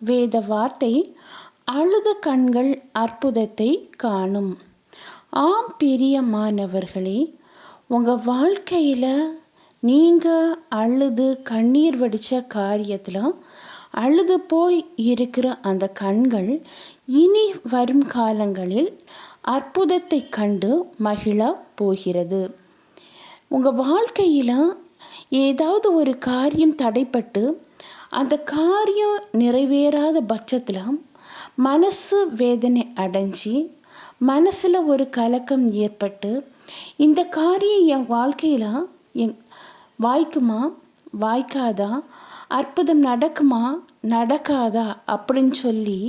வேத வார்த்தை அழுத கண்கள் அற்புதத்தை காணும். ஆம் பிரியமானவர்களே உங்கள் வாழ்க்கையில் நீங்கள் அழுது கண்ணீர் வடித்த காரியத்தில் அழுது போய் இருக்கிற அந்த கண்கள் இனி வரும் காலங்களில் அற்புதத்தை கண்டு மகிழ போகிறது. உங்கள் வாழ்க்கையில் ஏதாவது ஒரு காரியம் தடைப்பட்டு அந்த காரியம் நிறைவேறாத பட்சத்தில் மனசு வேதனை அடைஞ்சி மனசில் ஒரு கலக்கம் ஏற்பட்டு இந்த காரியம் என் வாழ்க்கையில் என் வாய்க்குமா? வாய்க்காதா? அற்புதம் நடக்குமா? நடக்காதா? அப்படின்னு சொல்லி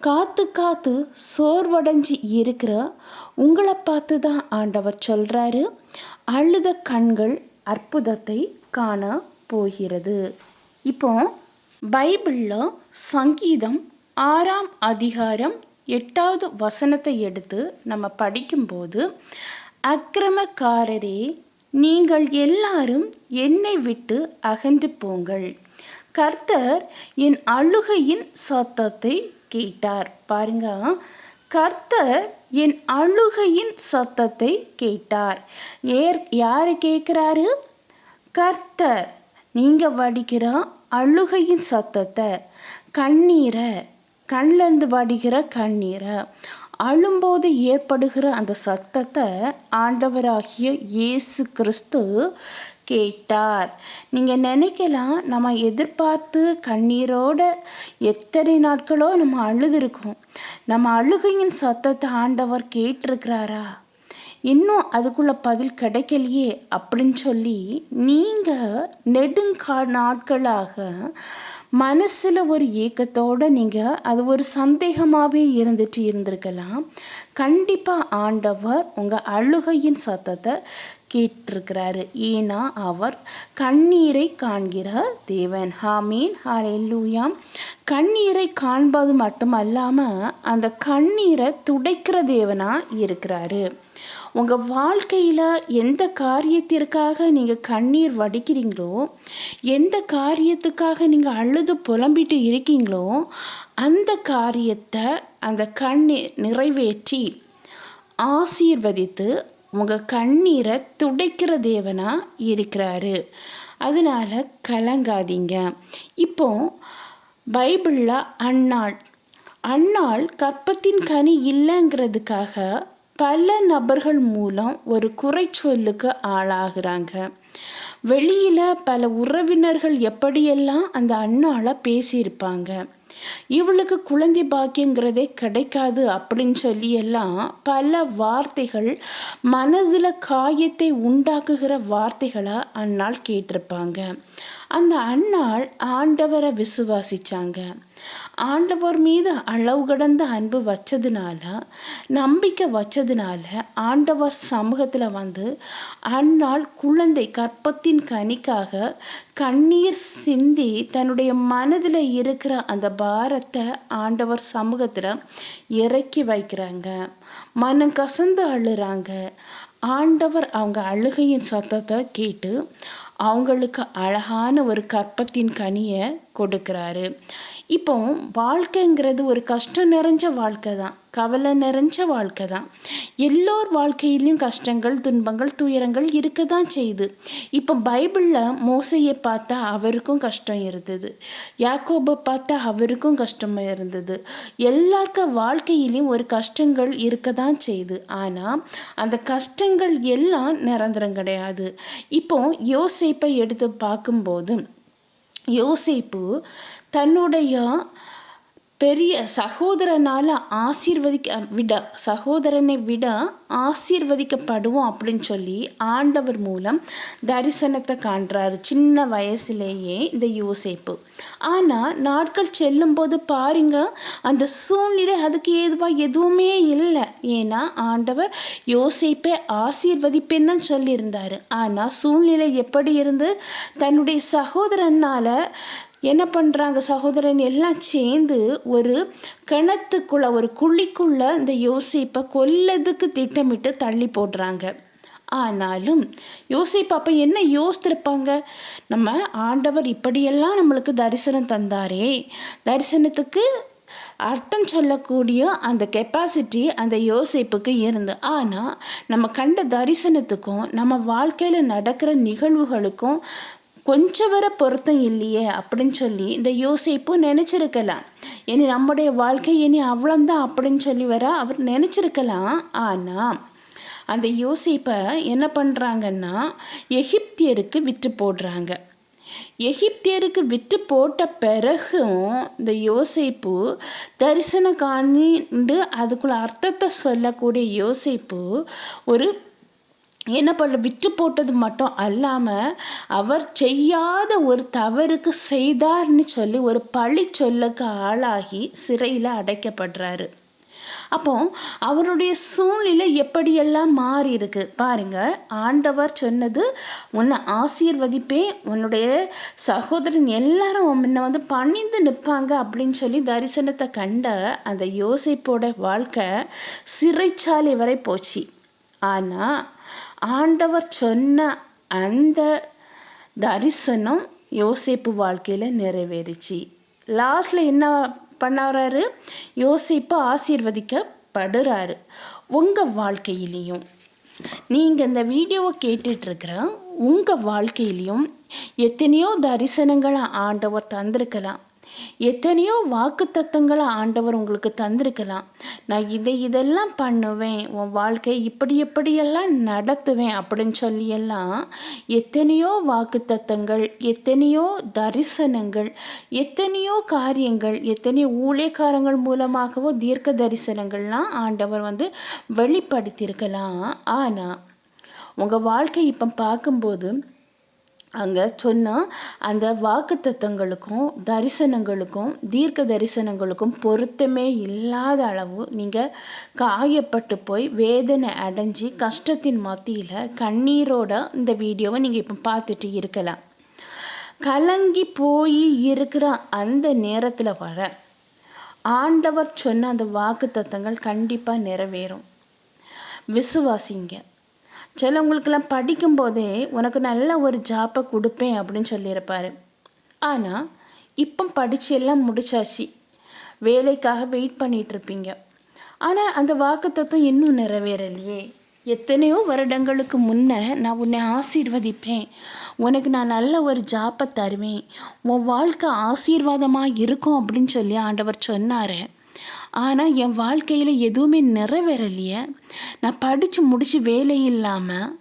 காத்து காத்து சோர்வடைஞ்சி இருக்கிற உங்களை பார்த்து தான் ஆண்டவர் சொல்கிறாரு அழுத கண்கள் அற்புதத்தை காண போகிறது. இப்போ பைபிளில் சங்கீதம் ஆறாம் அதிகாரம் எட்டாவது வசனத்தை எடுத்து நம்ம படிக்கும்போது அக்கிரமக்காரரே நீங்கள் எல்லாரும் என்னை விட்டு அகன்று போங்கள். கர்த்தர் என் அழுகையின் சத்தத்தை கேட்டார். பாருங்க கர்த்தர் என் அழுகையின் சத்தத்தை கேட்டார். ஏர் யார் கேட்குறாரு? கர்த்தர். நீங்கள் வடிக்கிற அழுகையின் சத்தத்தை கண்ணீரை கண்லேருந்து வடிகிற கண்ணீரை அழும்போது ஏற்படுகிற அந்த சத்தத்தை ஆண்டவராகிய இயேசு கிறிஸ்து கேட்டார். நீங்கள் நினைக்கலாம் நம்ம எதிர்பார்த்து கண்ணீரோட எத்தனை நாட்களோ நம்ம அழுதுருக்கோம். நம்ம அழுகையின் சத்தத்தை ஆண்டவர் கேட்டிருக்கிறாரா? இன்னும் அதுக்குள்ள பதில் கிடைக்கலையே அப்படின்னு சொல்லி நீங்கள் நெடுங்கா நாட்களாக மனசில் ஒரு ஏக்கத்தோடு நீங்கள் அது ஒரு சந்தேகமாகவே இருந்துட்டு இருந்திருக்கலாம். கண்டிப்பாக ஆண்டவர் உங்கள் அழுகையின் சத்தத்தை கேட்டிருக்கிறாரு. ஏன்னா அவர் கண்ணீரை காண்கிற தேவன். ஹாமீன் ஹாலெல்லூயாம் கண்ணீரை காண்பது மட்டும் அல்லாமல் அந்த கண்ணீரை துடைக்கிற தேவனாக இருக்கிறாரு. உங்கள் வாழ்க்கையில் எந்த காரியத்திற்காக நீங்கள் கண்ணீர் வடிக்கிறீங்களோ எந்த காரியத்துக்காக நீங்கள் அழுது புலம்பிட்டு இருக்கீங்களோ அந்த காரியத்தை அந்த கண்ணீர் நிறைவேற்றி ஆசீர்வதித்து உங்கள் கண்ணீரை துடைக்கிற தேவனாக இருக்கிறாரு. அதனால் கலங்காதீங்க. இப்போ பைபிளில் அன்னாள் அன்னாள் கற்பத்தின் கனி இல்லைங்கிறதுக்காக பல நபர்கள் மூலம் ஒரு குறைச்சொல்லுக்கு ஆளாகிறாங்க. வெளியில் பல உறவினர்கள் எப்படியெல்லாம் அந்த அண்ணால பேசியிருப்பாங்க? இவளுக்கு குழந்தை பாக்கியங்கிறதே கிடைக்காது அப்படின்னு சொல்லி எல்லாம் பல வார்த்தைகள் மனதில் காயத்தை உண்டாக்குகிற வார்த்தைகளாக அண்ணால் கேட்டிருப்பாங்க. அந்த அண்ணால் ஆண்டவரை விசுவாசிச்சாங்க. ஆண்டவர் மீது அளவு கடந்த அன்பு வச்சதுனால நம்பிக்கை வச்சதுனால ஆண்டவர் சமூகத்தில் வந்து அண்ணால் குழந்தை கற்பத்தி கற்பத்தின் கனிக்காக கண்ணீர் சிந்தி தன்னுடைய மனதில் இருக்கிற அந்த பாரத்தை ஆண்டவர் சமூகத்தில் இறக்கி வைக்கிறாங்க. மனம் கசந்து அழுறாங்க. ஆண்டவர் அவங்க அழுகையின் சத்தத்தை கேட்டு அவங்களுக்கு அழகான ஒரு கற்பத்தின் கனியை கொடுக்குறாரு. இப்போ வாழ்க்கைங்கிறது ஒரு கஷ்டம் நிறைஞ்ச வாழ்க்கை தான். கவலை நிறைஞ்ச வாழ்க்கை தான். எல்லோர் வாழ்க்கையிலையும் கஷ்டங்கள் துன்பங்கள் துயரங்கள் இருக்க தான் செய்யுது இப்போ பைபிளில் மோசையை பார்த்தா அவருக்கும் கஷ்டம் இருந்தது. யாக்கோபை பார்த்தா அவருக்கும் கஷ்டமாக இருந்தது. எல்லாருக்கும் வாழ்க்கையிலையும் ஒரு கஷ்டங்கள் இருக்க தான் செய்யுது ஆனால் அந்த கஷ்டங்கள் எல்லாம் நிரந்தரம் கிடையாது. இப்போ யோசிப்பை எடுத்து பார்க்கும்போது யோசிப்பு தன்னுடைய பெரிய சகோதரனால் ஆசீர்வதிக்க விட சகோதரனை விட ஆசீர்வதிக்கப்படுவோம் அப்படின்னு சொல்லி ஆண்டவர் மூலம் தரிசனத்தை காண்றாரு சின்ன வயசுலேயே இந்த யோசிப்பு. ஆனால் நாட்கள் செல்லும்போது பாருங்க அந்த சூழ்நிலை அதுக்கு ஏதுவாக எதுவுமே இல்லை. ஏன்னா ஆண்டவர் யோசிப்பை ஆசீர்வதிப்பேன்னு தான் சொல்லியிருந்தார். ஆனால் சூழ்நிலை எப்படி இருந்து தன்னுடைய சகோதரனால் என்ன பண்ணுறாங்க சகோதரன்? எல்லாம் சேர்ந்து ஒரு கிணத்துக்குள்ளே ஒரு குழிக்குள்ளே இந்த யோசிப்பை கொல்லதுக்கு திட்டமிட்டு தள்ளி போடுறாங்க. ஆனாலும் யோசிப்பு அப்போ என்ன யோசித்திருப்பாங்க? நம்ம ஆண்டவர் இப்படியெல்லாம் நம்மளுக்கு தரிசனம் தந்தாரே. தரிசனத்துக்கு அர்த்தம் சொல்லக்கூடிய அந்த கெப்பாசிட்டி அந்த யோசிப்புக்கு இருந்து. ஆனால் நம்ம கண்ட தரிசனத்துக்கும் நம்ம வாழ்க்கையில் நடக்கிற நிகழ்வுகளுக்கும் கொஞ்சம் வர பொருத்தம் இல்லையே அப்படின்னு சொல்லி இந்த யோசிப்பும் நினச்சிருக்கலாம். இனி நம்முடைய வாழ்க்கை இனி அவ்வளோந்தான் அப்படின்னு சொல்லி வர அவர் நினச்சிருக்கலாம். ஆனால் அந்த யோசிப்பை என்ன பண்ணுறாங்கன்னா எகிப்தியருக்கு விற்று போடுறாங்க. எகிப்தியருக்கு விற்று போட்ட பிறகும் இந்த யோசிப்பு தரிசனம் காணிண்டு அதுக்குள்ள அர்த்தத்தை சொல்லக்கூடிய யோசிப்பு ஒரு என்ன பண்ண விட்டு போட்டது மட்டும் அல்லாமல் அவர் செய்யாத ஒரு தவறுக்கு செய்தார்னு சொல்லி ஒரு பழி சொல்லுக்கு ஆளாகி சிறையில் அடைக்கப்படுறாரு. அப்போ அவருடைய சூழ்நிலை எப்படியெல்லாம் மாறி இருக்கு பாருங்க ஆண்டவர் சொன்னது உன்னை ஆசீர்வதிப்பே உன்னுடைய சகோதரன் எல்லாரும் முன்ன வந்து பணிந்து நிற்பாங்க அப்படின்னு சொல்லி தரிசனத்தை கண்ட அந்த யோசிப்போட வாழ்க்கை சிறைச்சாலை வரை போச்சு. ஆனால் ஆண்டவர் சொன்ன அந்த தரிசனம் யோசிப்பு வாழ்க்கையில் நிறைவேறிச்சு. லாஸ்டில் என்ன பண்ணாராரு? யோசிப்பு ஆசீர்வதிக்கப்படுறாரு. உங்கள் வாழ்க்கையிலையும். நீங்கள் இந்த வீடியோவை கேட்டுட்ருக்கிற உங்கள் வாழ்க்கையிலையும் எத்தனையோ தரிசனங்களை ஆண்டவர் தந்திருக்கலாம். எத்தனையோ வாக்கு தத்தங்களை ஆண்டவர் உங்களுக்கு தந்திருக்கலாம். நான் இதை இதெல்லாம் பண்ணுவேன் உன் வாழ்க்கை இப்படி எப்படியெல்லாம் நடத்துவேன் அப்படின்னு சொல்லியெல்லாம் எத்தனையோ வாக்கு தத்தங்கள் எத்தனையோ தரிசனங்கள் எத்தனையோ காரியங்கள் எத்தனையோ ஊழியக்காரங்கள் மூலமாகவோ தீர்க்க தரிசனங்கள்லாம் ஆண்டவர் வந்து வெளிப்படுத்தியிருக்கலாம். ஆனால் உங்கள் வாழ்க்கை இப்போ பார்க்கும்போது அங்கே சொன்னால் அந்த வாக்குத்தத்தங்களுக்கும் தரிசனங்களுக்கும் தீர்க்க தரிசனங்களுக்கும் பொருத்தமே இல்லாத அளவு நீங்கள் காயப்பட்டு போய் வேதனை அடைஞ்சி கஷ்டத்தின் மத்தியில் கண்ணீரோட இந்த வீடியோவை நீங்கள் இப்போ பார்த்துட்டு இருக்கலாம். கலங்கி போய் இருக்கிற அந்த நேரத்தில் வர ஆண்டவர் சொன்ன அந்த வாக்கு தத்தங்கள் கண்டிப்பாக நிறைவேறும். விசுவாசிங்க. சிலவங்களுக்கெல்லாம் படிக்கும்போதே உனக்கு நல்ல ஒரு ஜாப்பை கொடுப்பேன் அப்படின்னு சொல்லியிருப்பார். ஆனால் இப்போ படித்து எல்லாம் முடிச்சாச்சு. வேலைக்காக வெயிட் பண்ணிகிட்ருப்பீங்க ஆனால் அந்த வாக்குத்தத்துவம் இன்னும் நிறைவேறலையே. எத்தனையோ வருடங்களுக்கு முன்னே நான் உன்னை ஆசீர்வதிப்பேன். உனக்கு நான் நல்ல ஒரு ஜாப்பை தருவேன். உன் வாழ்க்கை ஆசீர்வாதமாக இருக்கும் அப்படின்னு சொல்லி ஆண்டவர் சொன்னார். ஆனால் என் வாழ்க்கையில் எதுவுமே நிறைவேறலையே. நான் படித்து முடித்து வேலை இல்லாமல்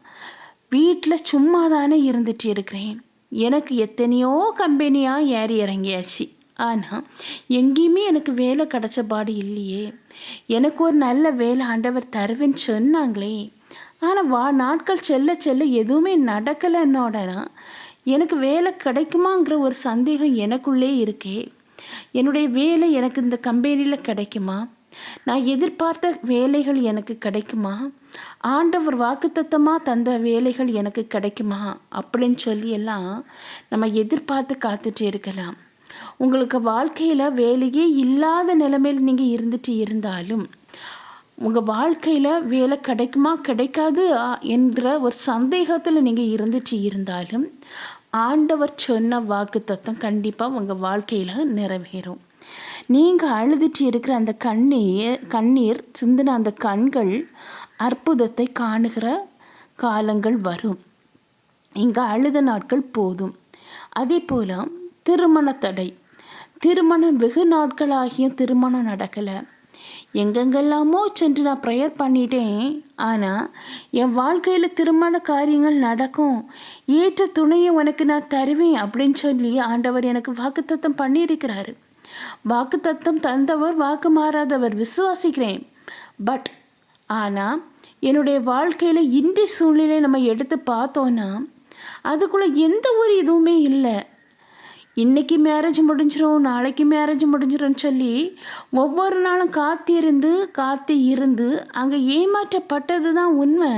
வீட்டில் சும்மா தானே இருந்துட்டு இருக்கிறேன். எனக்கு எத்தனையோ கம்பெனியாக ஏறி இறங்கியாச்சு. ஆனால் எங்கேயுமே எனக்கு வேலை கிடச்ச பாடு இல்லையே. எனக்கு ஒரு நல்ல வேலை ஆண்டவர் தருவேன்னு சொன்னாங்களே. ஆனால் வா நாட்கள் செல்ல செல்ல எதுவுமே நடக்கலைன்னோட எனக்கு வேலை கிடைக்குமாங்கிற ஒரு சந்தேகம் எனக்குள்ளே இருக்கே. என்னுடைய வேலை எனக்கு இந்த கம்பெனியில் கிடைக்குமா? நான் எதிர்பார்த்த வேலைகள் எனக்கு கிடைக்குமா? ஆண்டவர் வாக்குத்தத்தமாக தந்த வேலைகள் எனக்கு கிடைக்குமா? அப்படின்னு சொல்லி எல்லாம் நம்ம எதிர்பார்த்து காத்துட்டு இருக்கலாம். உங்களுக்கு வாழ்க்கையில் வேலையே இல்லாத நிலைமையில் நீங்கள் இருந்துட்டு இருந்தாலும் உங்கள் வாழ்க்கையில் வேலை கிடைக்குமா கிடைக்காது என்ற ஒரு சந்தேகத்தில் நீங்கள் இருந்துட்டு இருந்தாலும் ஆண்டவர் சொன்ன வாக்கு தத்துவம் கண்டிப்பாக உங்கள் வாழ்க்கையில் நிறைவேறும். நீங்கள் அழுதுட்டு இருக்கிற அந்த கண்ணீர் கண்ணீர் சிந்தின அந்த கண்கள் அற்புதத்தை காணுகிற காலங்கள் வரும். இங்கே அழுத நாட்கள் போதும். அதே போல் திருமண தடை. திருமணம் வெகு நாட்களாகியும் திருமணம் நடக்கலை. எங்கெங்கெல்லாமோ சென்று நான் ப்ரேயர் பண்ணிட்டேன். ஆனால் என் வாழ்க்கையில் திருமண காரியங்கள் நடக்கும். ஏற்ற துணையை உனக்கு நான் தருவேன் அப்படின்னு சொல்லி ஆண்டவர் எனக்கு வாக்குத்தத்தம் பண்ணியிருக்கிறாரு. வாக்கு தத்தம் தந்தவர் வாக்கு மாறாதவர் விசுவாசிக்கிறேன். பட் ஆனால் என்னுடைய வாழ்க்கையில் இன்றைய சூழ்நிலை நம்ம எடுத்து பார்த்தோன்னா அதுக்குள்ளே எந்த ஒரு இதுவுமே இல்லை. இன்றைக்கி மேரேஜ் முடிஞ்சிடும் நாளைக்கு மேரேஜ் முடிஞ்சிடும்னு சொல்லி ஒவ்வொரு நாளும் காத்திருந்து காத்து இருந்து அங்கே ஏமாற்றப்பட்டது தான் உண்மை.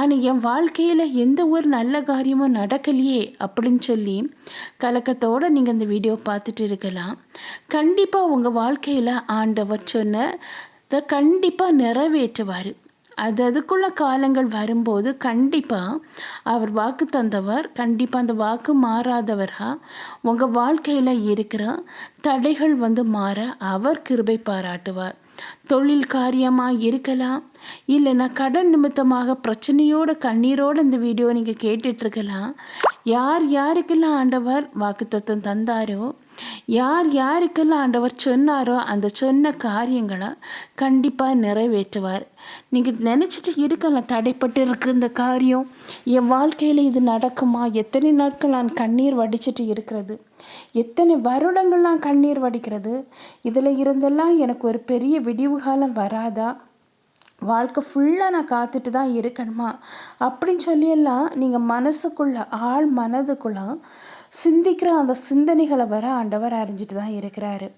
ஆனால் என் வாழ்க்கையில் எந்த ஒரு நல்ல காரியமும் நடக்கலையே அப்படின்னு சொல்லி கலக்கத்தோடு நீங்கள் இந்த வீடியோ பார்த்துட்டு இருக்கலாம். கண்டிப்பாக உங்கள் வாழ்க்கையில் ஆண்டவர் சொன்ன கண்டிப்பாக நிறைவேற்றுவார். அது அதுக்குள்ள காலங்கள் வரும்போது கண்டிப்பாக அவர் வாக்கு தந்தவர் கண்டிப்பாக அந்த வாக்கு மாறாதவரா உங்கள் வாழ்க்கையில் இருக்கிற தடைகள் வந்து மாற அவர் கிருபை பாராட்டுவார். தொழில் காரியமாக இருக்கலாம் இல்லைன்னா கடன் நிமித்தமாக பிரச்சனையோட கண்ணீரோடு இந்த வீடியோ நீங்கள் கேட்டுட்ருக்கலாம் யார் யாருக்கெல்லாம் ஆண்டவர் வாக்குத்தத்தம் தந்தாரோ யார் யாருக்கெல்லாம் ஆண்டவர் சொன்னாரோ அந்த சொன்ன காரியங்களை கண்டிப்பாக நிறைவேற்றுவார். நீங்கள் நினச்சிட்டு இருக்கலாம் தடைப்பட்டு இருக்கு இந்த காரியம்? என் வாழ்க்கையில் இது நடக்குமா? எத்தனை நாட்கள் நான் கண்ணீர் வடிச்சிட்டு இருக்கிறது? எத்தனை வருடங்கள் நான் கண்ணீர் வடிக்கிறது? இதில் இருந்தெல்லாம் எனக்கு ஒரு பெரிய விடிவு காலம் வராதா? வாழ்க்கை ஃபுல்லாக நான் காத்துட்டு தான் இருக்கணுமா? அப்படின்னு சொல்லியெல்லாம் நீங்கள் மனசுக்குள்ளே ஆள் மனதுக்குள்ளே சிந்திக்கிற அந்த சிந்தனைகளை வர ஆண்டவர் அறிஞ்சிட்டு தான் இருக்கிறாரு.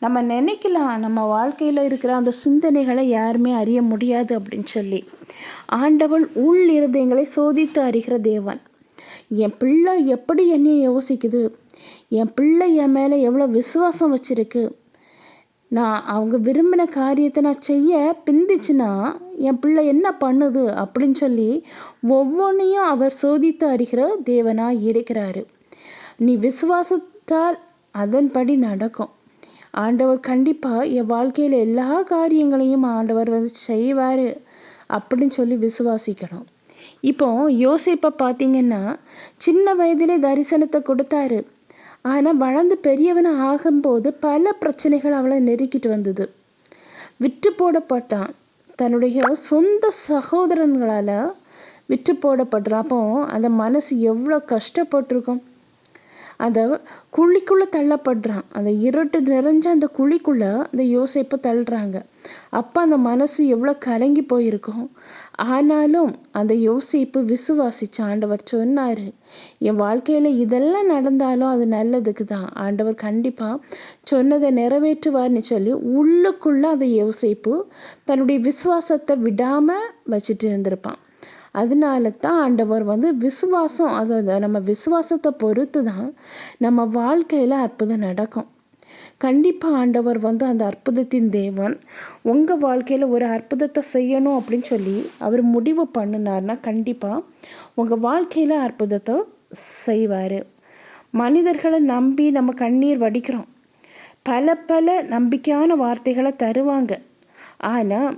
நம்ம நினைக்கலாம் நம்ம வாழ்க்கையில் இருக்கிற அந்த சிந்தனைகளை யாருமே அறிய முடியாது அப்படின்னு சொல்லி. ஆண்டவள் உள் இருதயங்களை சோதித்து அறிகிற தேவன். என் பிள்ளை எப்படி என்னையை யோசிக்குது? என் பிள்ளை என் மேலே எவ்வளோ விசுவாசம் வச்சுருக்கு? நான் அவங்க விரும்பின காரியத்தை நான் செய்ய பிந்திச்சுன்னா என் பிள்ளை என்ன பண்ணுது அப்படின்னு சொல்லி ஒவ்வொன்றையும் அவர் சோதித்து அறிகிற தேவனாக இருக்கிறாரு. நீ விசுவாசத்தால் அதன்படி நடக்கும். ஆண்டவர் கண்டிப்பாக என் வாழ்க்கையில் எல்லா காரியங்களையும் ஆண்டவர் வந்து செய்வார் அப்படின்னு சொல்லி விசுவாசிக்கணும். இப்போ யோசிப்பை பார்த்தீங்கன்னா சின்ன வயதிலே தரிசனத்தை கொடுத்தாரு. ஆனால் வளர்ந்து பெரியவனை ஆகும்போது பல பிரச்சனைகள் அவளை நெருக்கிட்டு வந்தது. விற்று போடப்பட்டான். தன்னுடைய சொந்த சகோதரன்களால் விற்று போடப்படுறான். அந்த மனசு எவ்வளோ கஷ்டப்பட்டிருக்கும். அந்த குழிக்குள்ளே தள்ளப்படுறான். அந்த இருட்டு நிறைஞ்ச அந்த குழிக்குள்ளே அந்த யோசிப்பை தள்ளுறாங்க. அப்போ அந்த மனசு எவ்வளோ கலங்கி போயிருக்கும். ஆனாலும் அந்த யோசிப்பு விசுவாசிச்சு ஆண்டவர் சொன்னார் என் வாழ்க்கையில் இதெல்லாம் நடந்தாலும் அது நல்லதுக்கு தான். ஆண்டவர் கண்டிப்பாக சொன்னதை நிறைவேற்றுவார்னு சொல்லி உள்ளுக்குள்ளே அந்த யோசிப்பு தன்னுடைய விசுவாசத்தை விடாமல் வச்சுட்டு இருந்திருப்பான். அதனால தான் ஆண்டவர் வந்து விசுவாசம் அதை நம்ம விசுவாசத்தை பொறுத்து தான் நம்ம வாழ்க்கையில் அற்புதம் நடக்கும். கண்டிப்பாக ஆண்டவர் வந்து அந்த அற்புதத்தின் தேவன் உங்கள் வாழ்க்கையில் ஒரு அற்புதத்தை செய்யணும் அப்படின்னு சொல்லி அவர் முடிவு பண்ணினார்னா கண்டிப்பாக உங்கள் வாழ்க்கையில் அற்புதத்தை செய்வார். மனிதர்களை நம்பி நம்ம கண்ணீர் வடிக்கிறோம். பல பல நம்பிக்கையான வார்த்தைகளை தருவாங்க. ஆனால்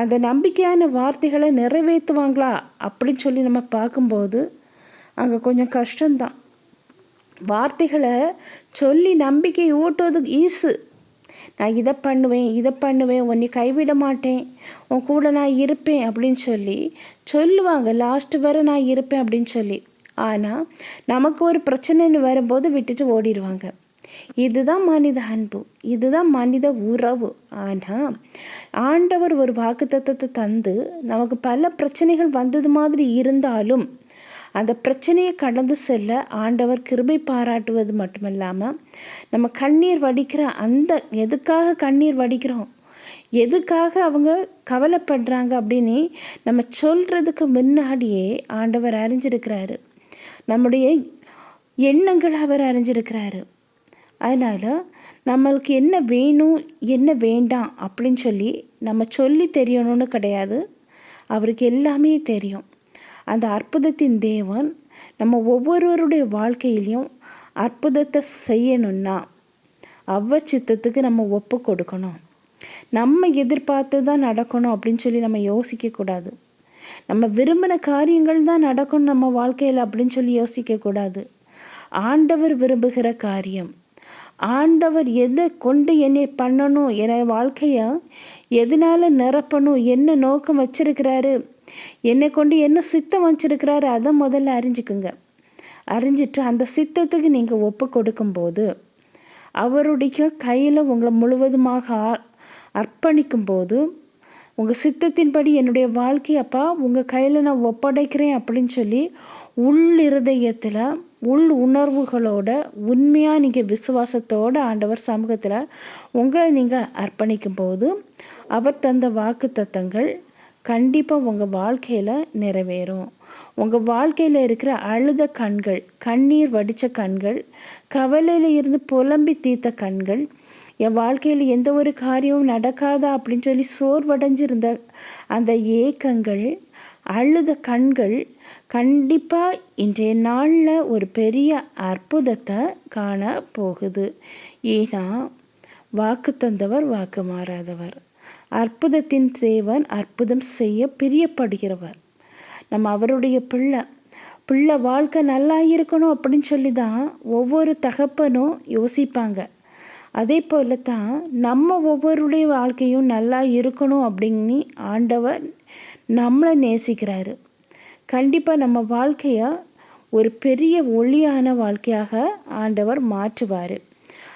அந்த நம்பிக்கையான வார்த்தைகளை நிறைவேற்றுவாங்களா அப்படின்னு சொல்லி நம்ம பார்க்கும்போது அங்கே கொஞ்சம் கஷ்டம்தான். வார்த்தைகளை சொல்லி நம்பிக்கை ஊட்டுவது ஈஸு. நான் இதை பண்ணுவேன் இதை பண்ணுவேன் உன்னை கைவிட மாட்டேன் உன் கூட நான் இருப்பேன் அப்படின்னு சொல்லி சொல்லுவாங்க. லாஸ்ட்டு வரை நான் இருப்பேன் அப்படின்னு சொல்லி. ஆனால் நமக்கு ஒரு பிரச்சனைன்னு வரும்போது விட்டுட்டு ஓடிடுவாங்க. இதுதான் மனித அன்பு இதுதான் மனித உறவு. ஆனால் ஆண்டவர் ஒரு வாக்கு தத்துவத்தை தந்து நமக்கு பல பிரச்சனைகள் வந்தது மாதிரி இருந்தாலும் அந்த பிரச்சனையை கடந்து செல்ல ஆண்டவர் கிருபை பாராட்டுவது மட்டுமல்லாமல் நம்ம கண்ணீர் வடிக்கிற அந்த எதுக்காக கண்ணீர் வடிக்கிறோம்? எதுக்காக அவங்க கவலைப்படுறாங்க அப்படின்னு நம்ம சொல்கிறதுக்கு முன்னாடியே ஆண்டவர் அறிஞ்சிருக்கிறாரு. நம்முடைய எண்ணங்கள் அவர் அறிஞ்சிருக்கிறாரு. அதனால் நம்மளுக்கு என்ன வேணும் என்ன வேண்டாம் அப்படின்னு சொல்லி நம்ம சொல்லி தெரியணும்னு கிடையாது. அவருக்கு எல்லாமே தெரியும். அந்த அற்புதத்தின் தேவன் நம்ம ஒவ்வொருவருடைய வாழ்க்கையிலையும் அற்புதத்தை செய்யணும்னா அவ்வ சித்தத்துக்கு நம்ம ஒப்பு கொடுக்கணும். நம்ம எதிர்பார்த்து தான் நடக்கணும் அப்படின்னு சொல்லி நம்ம யோசிக்கக்கூடாது நம்ம விரும்பின காரியங்கள் தான் நடக்கணும் நம்ம வாழ்க்கையில் அப்படின்னு சொல்லி யோசிக்கக்கூடாது ஆண்டவர் விரும்புகிற காரியம் ஆண்டவர் எதை கொண்டு என்னை பண்ணணும் என வாழ்க்கையை எதனால் நிரப்பணும் என்ன நோக்கம் வச்சிருக்கிறாரு என்னை கொண்டு என்ன சித்தம் வச்சிருக்கிறாரு அதை முதல்ல அறிஞ்சுக்குங்க. அறிஞ்சிட்டு அந்த சித்தத்துக்கு நீங்கள் ஒப்பு கொடுக்கும்போது அவருடைய கையில் உங்களை முழுவதுமாக அர்ப்பணிக்கும் போது உங்கள் சித்தத்தின்படி என்னுடைய வாழ்க்கையப்பா உங்கள் கையில் நான் ஒப்படைக்கிறேன் அப்படின்னு சொல்லி உள் இருதயத்தில் உள் உணர்வுகளோட உண்மையாக நீங்கள் விசுவாசத்தோடு ஆண்டவர் சமூகத்தில் உங்களை நீங்கள் அர்ப்பணிக்கும் போது அவர் தந்த வாக்கு தத்தங்கள் கண்டிப்பாக உங்கள் வாழ்க்கையில் நிறைவேறும். உங்கள் வாழ்க்கையில் இருக்கிற அழுத கண்கள் கண்ணீர் வடித்த கண்கள் கவலையில் இருந்து புலம்பி தீர்த்த கண்கள் என் வாழ்க்கையில் எந்த ஒரு காரியமும் நடக்காதா அப்படின்னு சொல்லி சோர்வடைஞ்சிருந்த அந்த ஏக்கங்கள் அழுத கண்கள் கண்டிப்பாக இன்றைய நாளில் ஒரு பெரிய அற்புதத்தை காண போகுது. ஏன்னா வாக்கு தந்தவர் வாக்கு மாறாதவர். அற்புதத்தின் தேவன் அற்புதம் செய்ய பிரியப்படுகிறவர். நம்ம அவருடைய பிள்ளை. பிள்ளை வாழ்க்கை நல்லா இருக்கணும் அப்படின்னு சொல்லி தான் ஒவ்வொரு தகப்பனும் யோசிப்பாங்க. அதே போல தான் நம்ம ஒவ்வொருடைய வாழ்க்கையும் நல்லா இருக்கணும் அப்படின்னு ஆண்டவர் நம்மளை நேசிக்கிறாரு. கண்டிப்பாக நம்ம வாழ்க்கையை ஒரு பெரிய ஒளியான வாழ்க்கையாக ஆண்டவர் மாற்றுவார்.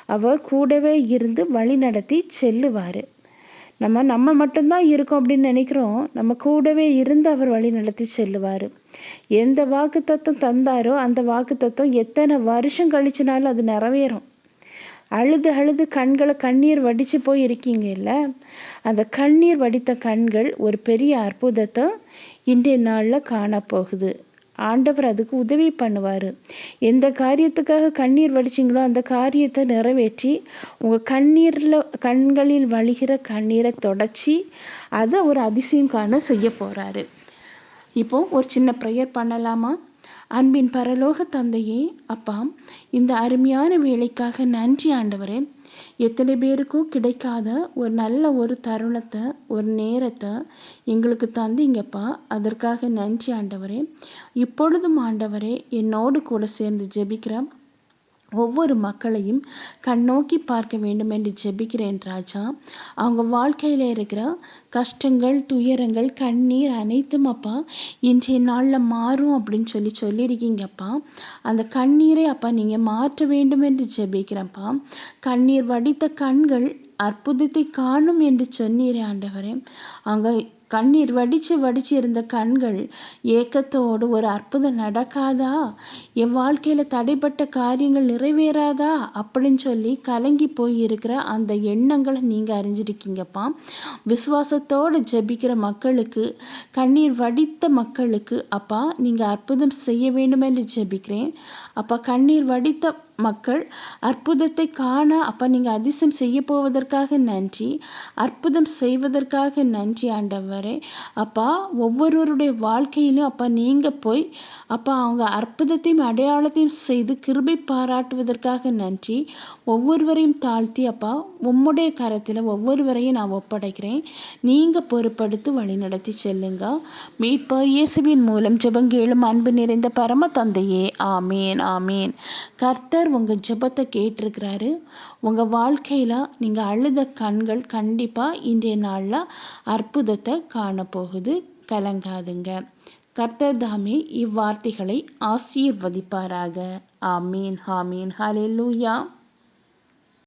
அவர் கூடவே இருந்து வழி நடத்தி செல்லுவார். நம்ம நம்ம மட்டும்தான் இருக்கோம் அப்படின்னு நினைக்கிறோம். நம்ம கூடவே இருந்து அவர் வழி நடத்தி செல்லுவார். எந்த வாக்கு தத்துவம் தந்தாரோ அந்த வாக்கு தத்துவம் எத்தனை வருஷம் கழிச்சுனாலும் அது நிறைவேறும். அழுது அழுது கண்களை கண்ணீர் வடித்து போய் இருக்கீங்கல்ல அந்த கண்ணீர் வடித்த கண்கள் ஒரு பெரிய அற்புதத்தை இன்றைய நாளில் காணப்போகுது ஆண்டவர் அதுக்கு உதவி பண்ணுவார். எந்த காரியத்துக்காக கண்ணீர் வடிச்சிங்களோ அந்த காரியத்தை நிறைவேற்றி உங்கள் கண்ணீரில் கண்களில் வழிகிற கண்ணீரை தொடச்சி அதை ஒரு அதிசயம் காண செய்ய போகிறாரு இப்போது ஒரு சின்ன ப்ரேயர் பண்ணலாமா? அன்பின் பரலோக தந்தையே அப்பா இந்த அருமையான வேலைக்காக நன்றி ஆண்டவரே. எத்தனை பேருக்கும் கிடைக்காத ஒரு நல்ல ஒரு தருணத்தை ஒரு நேரத்தை எங்களுக்கு தந்தீங்கப்பா. அதற்காக நன்றி ஆண்டவரே. இப்பொழுதும் ஆண்டவரே என்னோடு கூட சேர்ந்து ஜெபிக்கிற ஒவ்வொரு மக்களையும் கண்ணோக்கி பார்க்க வேண்டும் என்று ஜெபிக்கிறேன் ராஜா. அவங்க வாழ்க்கையில் இருக்கிற கஷ்டங்கள் துயரங்கள் கண்ணீர் அனைத்தும் அப்பா இன்றைய நாளில் மாறும் அப்படின்னு சொல்லி சொல்லியிருக்கீங்கப்பா அந்த கண்ணீரை அப்பா நீங்கள் மாற்ற வேண்டும் என்று ஜெபிக்கிறேன்ப்பா. கண்ணீர் வடித்த கண்கள் அற்புதத்தை காணும் என்று சொன்னீரே ஆண்டவரே. அங்கே கண்ணீர் வடித்து வடித்து இருந்த கண்கள் ஏக்கத்தோடு ஒரு அற்புதம் நடக்காதா? என் வாழ்க்கையில் தடைப்பட்ட காரியங்கள் நிறைவேறாதா? அப்படின்னு சொல்லி கலங்கி போய் இருக்கிற அந்த எண்ணங்களை நீங்கள் அறிஞ்சிருக்கீங்கப்பா. விசுவாசத்தோடு ஜெபிக்கிற மக்களுக்கு கண்ணீர் வடித்த மக்களுக்கு அப்பா நீங்கள் அற்புதம் செய்ய வேண்டும் என்று ஜெபிக்கிறேன். அப்பா கண்ணீர் வடித்த மக்கள் அற்புதத்தை காண அப்போ நீங்கள் அதிசயம் செய்ய போவதற்காக நன்றி. அற்புதம் செய்வதற்காக நன்றி ஆண்டவரே. அப்பா ஒவ்வொருவருடைய வாழ்க்கையிலும் அப்பா நீங்கள் போய் அப்பா அவங்க அற்புதத்தையும் அடையாளத்தையும் செய்து கிருபை பாராட்டுவதற்காக நன்றி. ஒவ்வொருவரையும் தாழ்த்தி அப்பா உம்முடைய கரத்தில் ஒவ்வொருவரையும் நான் ஒப்படைக்கிறேன். நீங்கள் பொறுப்படுத்தி வழி நடத்தி செல்லுங்க. மீட்பர் இயேசுவின் மூலம் ஜெபங்கேளும் அன்பு நிறைந்த பரம தந்தையே. ஆமீன் ஆமீன். கர்த்தர் கர்த்தர் உங்கள் ஜெபத்தை கேட்டிருக்கிறாரு. உங்கள் வாழ்க்கையில் நீங்கள் அழுத கண்கள் கண்டிப்பாக இன்றைய நாளில் அற்புதத்தை காணப்போகுது. கலங்காதுங்க. கர்த்தர் தாமே இவ்வார்த்தைகளை ஆசீர்வதிப்பாராக. ஆமீன் ஹாமீன் ஹாலே லூயா